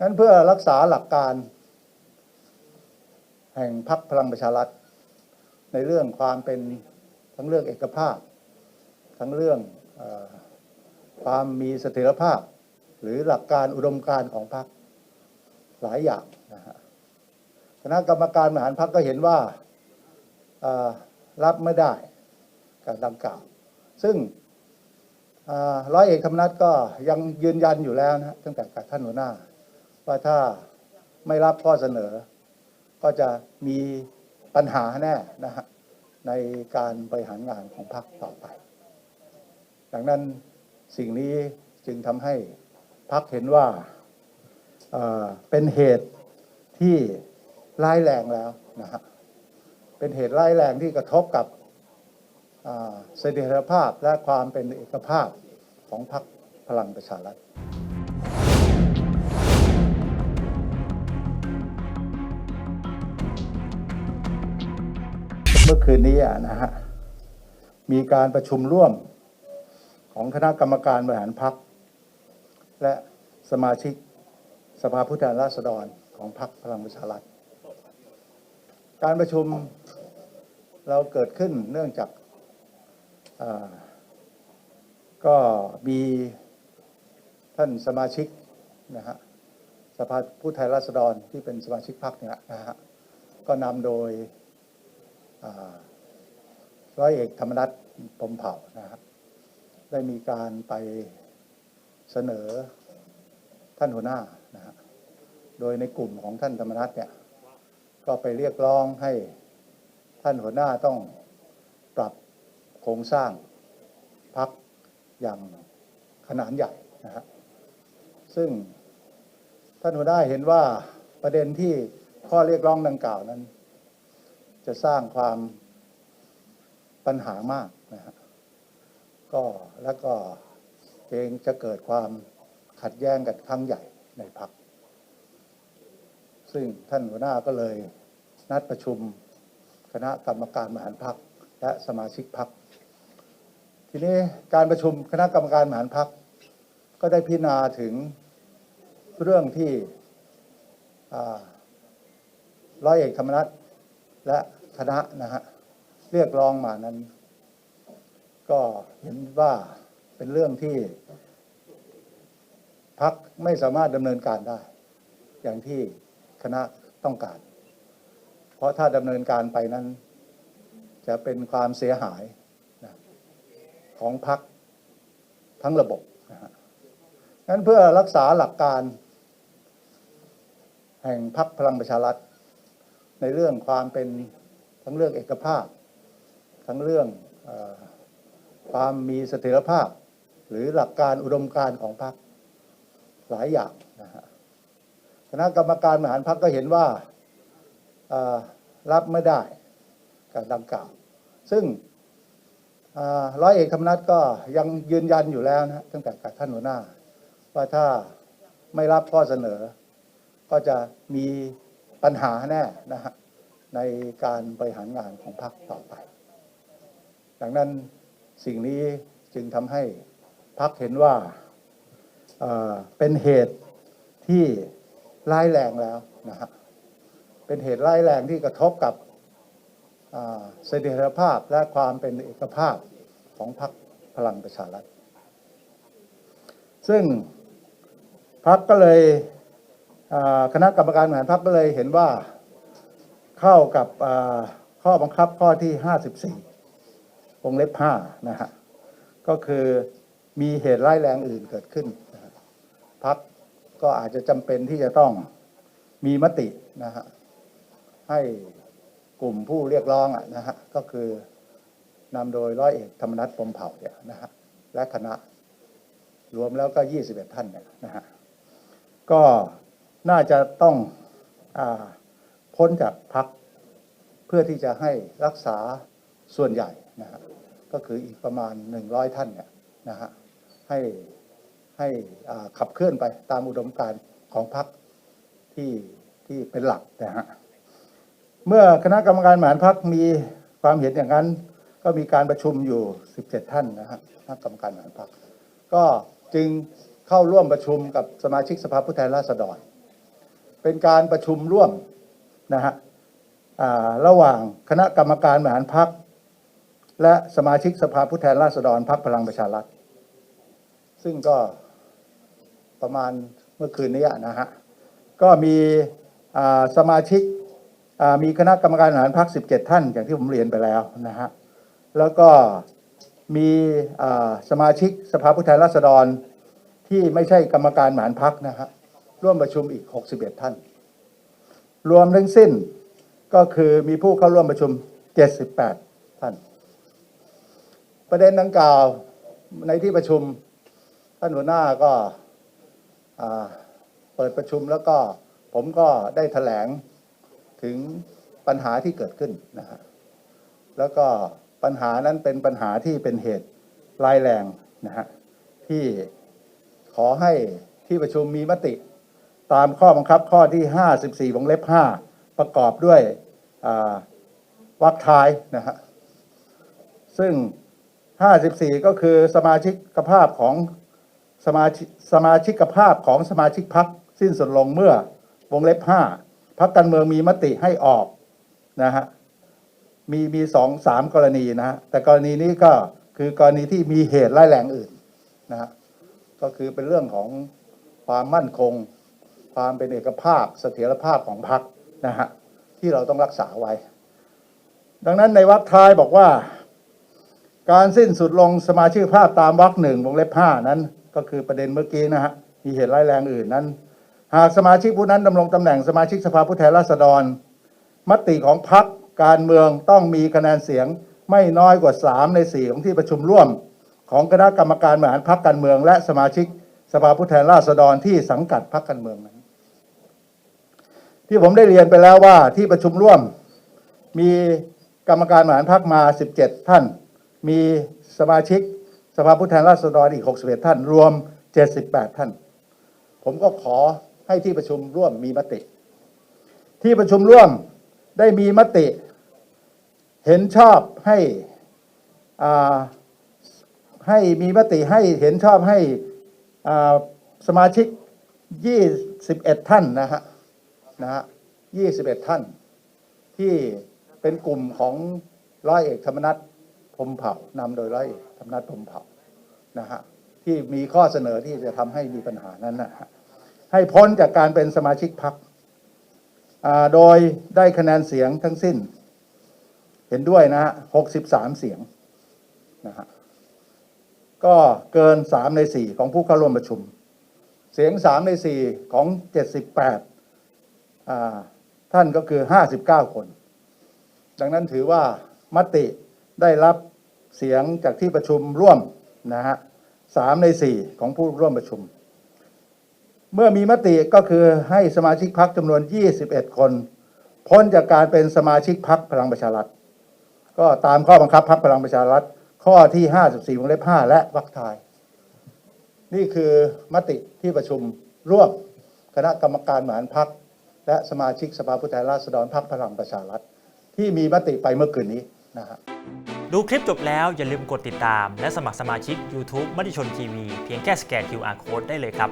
นั้นเพื่อรักษาหลักการ แห่งพรรคพลังประชารัฐ ในเรื่องความเป็นทั้งเรื่องเอกภาพ ทั้งเรื่องอความมีเสถียรภาพ หรือหลักการอุดมการของพรรคหลายอย่างนะฮะคณะกรรมการบริหารพรรคก็เห็นว่ารับไม่ได้การดังกล่าว ซึ่งร้อยเอกธรรมนัฐก็ยังยืนยันอยู่แล้วนะฮะตั้งแต่กับท่านหัวหน้า ว่าถ้าไม่รับข้อเสนอ ก็จะมีปัญหาแน่นะฮะในการบริหารงานของพรรคต่อไป ดังนั้นสิ่งนี้จึงทำให้พรรคเห็นว่าเเป็นเหตุที่ร้ายแรงแล้วนะฮะเป็นเหตุร้ายแรงที่กระทบกับเสถียรภาพและความเป็นเอกภาพของพรรคพลังประชารัฐ มื่อคืนนี้นะฮะมีการประชุมร่วมของคณะกรรมการบริหารพรรคและสมาชิกสภาผู้แทนราษฎรของพรรคพลังประชารัฐ การประชุมเราเกิดขึ้นเนื่องจากาก็มีท่านสมาชิกนะฮะสภาผู้แทนราษฎรที่เป็นสมาชิกพรรคเนี่ยนะฮะก็นำโดย ร้อยเอกธรรมนัฐพมเผ่านะครับได้มีการไปเสนอท่านหัวหน้านะฮะโดยในกลุ่มของท่านธรรมนัฐเนี่ยก็ไปเรียกร้องให้ท่านหัวหน้าต้องปรับโครงสร้างพักอย่างขนาดใหญ่นะฮะซึ่งท่านหัวหน้าเห็นว่าประเด็นที่ข้อเรียกร้องดังกล่าวนั้น จะสร้างความปัญหามากนะฮะก็แล้วก็เกรงจะเกิดความขัดแย้งกันครั้งใหญ่ในพรรคซึ่งท่านหัวหน้าก็เลยนัดประชุมคณะกรรมการบริหารพรรคและสมาชิกพรรคทีนี้การประชุมคณะกรรมการบริหารพรรคก็ได้พิจารณาถึงเรื่องที่ร้อยเอกธรรมนัฐ และคณะนะฮะเรียกร้องมานั้น ก็เห็นว่าเป็นเรื่องที่พักไม่สามารถดำเนินการได้ อย่างที่คณะต้องการ เพราะถ้าดำเนินการไปนั้น จะเป็นความเสียหายนะของพักทั้งระบบนะฮะงั้นเพื่อรักษาหลักการ แห่งพรรคพลังประชารัฐ ในเรื่องความเป็นทั้งเรื่องเอกภาพ ทั้งเรื่องอความมีเสถียรภาพ หรือหลักการอุดมการของพรรคหลายอย่างนะฮะคณะกรรมการบริหารพรรคก็เห็นว่ารับไม่ได้การดังกล่าว ซึ่งร้อยเอกธรรมนัฐก็ยังยืนยันอยู่แล้วนะฮะตั้งแต่กับท่านหัวหน้า ว่าถ้าไม่รับข้อเสนอ ก็จะมี ปัญหาแน่นะฮะในการบริหารงานของพรรคต่อไป ดังนั้นสิ่งนี้จึงทำให้พรรคเห็นว่าเเป็นเหตุที่ร้ายแรงแล้วนะฮะเป็นเหตุร้ายแรงที่กระทบกับเสถียรภาพและความเป็นเอกภาพของพรรคพลังประชารัฐ ซึ่งพรรคก็เลย คณะกรรมการบริหารพรรคก็เลยเห็นว่าเข้ากับข้อบังคับข้อที่ 54วงเล็บ5นะฮะก็คือมีเหตุร้ายแรงอื่นเกิดขึ้นพรรคก็อาจจะจำเป็นที่จะต้องมีมตินะฮะให้กลุ่มผู้เรียกร้องอะนะฮะก็คือนำโดยร้อยเอกธรรมนัฐพมเผ่าเนี่ยนะฮะและคณะรวมแล้วก็ 21 ท่านเนี่ยนะฮะก็ น่าจะต้องอพ้นจากพักเพื่อที่จะให้รักษาส่วนใหญ่นะฮะก็คืออีกประมาณ 100 ท่านเนี่ยนะฮะให้ให้ขับเคลื่อนไปตามอุดมการณ์ของพักที่ที่เป็นหลักนะฮะเมื่อคณะกรรมการบริหารพักมีความเห็นอย่างนั้น ก็มีการประชุมอยู่ 17 ท่านนะฮะคณะกรรมการบริหารพักก็จึงเข้าร่วมประชุมกับสมาชิกสภาผู้แทนราษฎร เป็นการประชุมร่วมนะฮะระหว่างคณะกรรมการบริหารพักและสมาชิกสภาผู้แทนราษฎรพักพลังประชารัฐ ซึ่งก็ประมาณเมื่อคืนนี้นะฮะก็มีสมาชิกมีคณะกรรมการบริหารพัก17 ท่าน อย่างที่ผมเรียนไปแล้วนะฮะแล้วก็มีสมาชิกสภาผู้แทนราษฎรที่ไม่ใช่กรรมการบริหารพักนะฮะ ร่วมประชุมอีก 61 ท่าน รวมทั้งสิ้นก็คือมีผู้เข้าร่วมประชุม 78 ท่าน ประเด็นดังกล่าวในที่ประชุมท่านหัวหน้าก็เปิดประชุมแล้วก็ผมก็ได้แถลงถึงปัญหาที่เกิดขึ้นนะฮะแล้วก็ปัญหานั้นเป็นปัญหาที่เป็นเหตุร้ายแรงนะฮะที่ขอให้ที่ประชุมมีมติ ตามข้อบังคับข้อที่ 54วงเล็บ 5 ประกอบด้วยวรรคท้ายนะฮะซึ่ง 54 ก็คือสมาชิกภาพของสมาชิกสมาชิกภาพของสมาชิกพักสิ้นสุดลงเมื่อวงเล็บ 5พักการเมืองมีมติให้ออกนะฮะมีมีสองสามกรณีนะฮะแต่กรณีนี้ก็คือกรณีที่มีเหตุร้ายแรงอื่นนะฮะก็คือเป็นเรื่องของความมั่นคง ความเป็นเอกภาพเสถียรภาพของพรรคนะฮะที่เราต้องรักษาไว้ ดังนั้นในวรรคท้ายบอกว่า การสิ้นสุดลงสมาชิกภาพตามวรรคหนึ่งวงเล็บห้านั้น ก็คือประเด็นเมื่อกี้นะฮะมีเหตุร้ายแรงอื่นนั้น หากสมาชิกผู้นั้นดำรงตำแหน่งสมาชิกสภาผู้แทนราษฎร มติของพรรคการเมืองต้องมีคะแนนเสียงไม่น้อยกว่า 3 ใน 4 ของที่ประชุมร่วม ของคณะกรรมการบริหารพรรคการเมือง และสมาชิกสภาผู้แทนราษฎรที่สังกัดพรรคการเมืองนั้น ที่ผมได้เรียนไปแล้วว่าที่ประชุมร่วม มีกรรมการบริหารพรรคมา 17 ท่าน มีสมาชิกสภาผู้แทนราษฎรอีก 61 ท่าน รวม 78 ท่าน ผมก็ขอให้ที่ประชุมร่วมมีมติ ที่ประชุมร่วมได้มีมติ เห็นชอบให้อ่าให้มีมติให้เห็นชอบให้อ่าสมาชิก 21 ท่านนะฮะ นะฮะ21 ท่าน ที่เป็นกลุ่มของร้อยเอกธรรมนัฐพรมเผ่านำโดยร้อยเอกธรรมนัฐพรมเผ่านะฮะที่มีข้อเสนอที่จะทำให้มีปัญหานั้นนะฮะให้พ้นจากการเป็นสมาชิกพรรคโดยได้คะแนนเสียงทั้งสิ้น เห็นด้วยนะฮะ63 เสียงนะฮะก็เกิน 3 ใน 4 ของผู้เข้าร่วมประชุม เสียง 3 ใน 4 ของ 78 ท่านก็คือ 59 คน ดังนั้นถือว่ามติได้รับเสียงจากที่ประชุมร่วมนะฮะ3ใน4ของผู้ร่วมประชุม เมื่อมีมติก็คือให้สมาชิกพักจำนวน 21 คน พ้นจากการเป็นสมาชิกพักพลังประชารัฐ ก็ตามข้อบังคับพักพลังประชารัฐ ข้อที่ 54วงเล็บ5และวรรคทาย นี่คือมติที่ประชุมร่วมคณะกรรมการบริหารพัก และสมาชิกสภาผู้แทนราษฎรพักพลังประชารัฐที่มีมติไปเมื่อคืนนี้นะฮะดูคลิปจบแล้วอย่าลืมกดติดตาม และสมัครสมาชิก YouTube มติชนทีวีเพียงแค่สแกน QR Code ได้เลยครับ